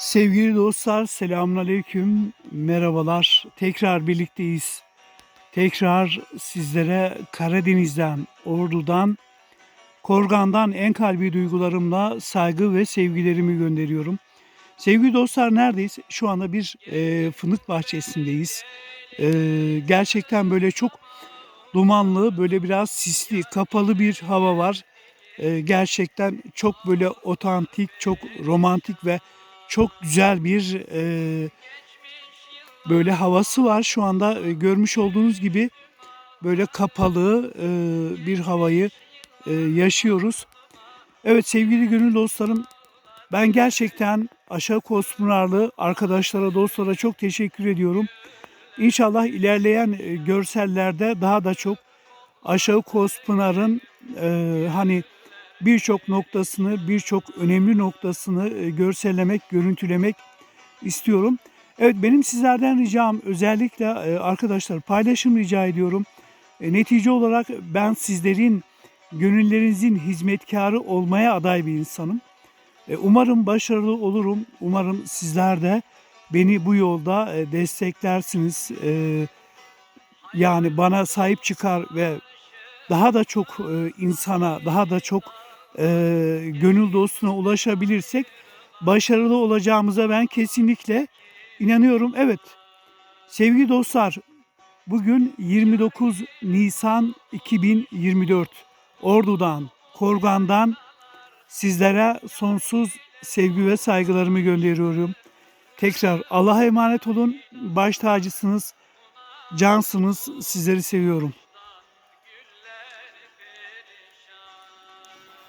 Sevgili dostlar, selamünaleyküm, merhabalar. Tekrar birlikteyiz. Tekrar sizlere Karadeniz'den, Ordu'dan, Korgan'dan en kalbi duygularımla saygı ve sevgilerimi gönderiyorum. Sevgili dostlar neredeyiz? Şu anda bir e, fındık bahçesindeyiz. E, gerçekten böyle çok dumanlı, böyle biraz sisli, kapalı bir hava var. E, gerçekten çok böyle otantik, çok romantik ve çok güzel bir e, böyle havası var. Şu anda e, görmüş olduğunuz gibi böyle kapalı e, bir havayı e, yaşıyoruz. Evet sevgili gönül dostlarım ben gerçekten Aşağı Kospınarlı arkadaşlara, dostlara çok teşekkür ediyorum. İnşallah ilerleyen e, görsellerde daha da çok Aşağı Kospınar'ın e, hani birçok noktasını, birçok önemli noktasını e, görsellemek, görüntülemek istiyorum. Evet benim sizlerden ricam özellikle e, arkadaşlar paylaşım rica ediyorum. E, Netice olarak ben sizlerin gönüllerinizin hizmetkarı olmaya aday bir insanım. Umarım başarılı olurum. Umarım sizler de beni bu yolda desteklersiniz. Yani bana sahip çıkar ve daha da çok insana, daha da çok e, gönül dostuna ulaşabilirsek başarılı olacağımıza ben kesinlikle inanıyorum. Evet, sevgili dostlar, bugün 29 Nisan 2024. Ordu'dan, Korgan'dan sizlere sonsuz sevgi ve saygılarımı gönderiyorum. Tekrar Allah'a emanet olun. Baş tacısınız, cansınız. Sizleri seviyorum.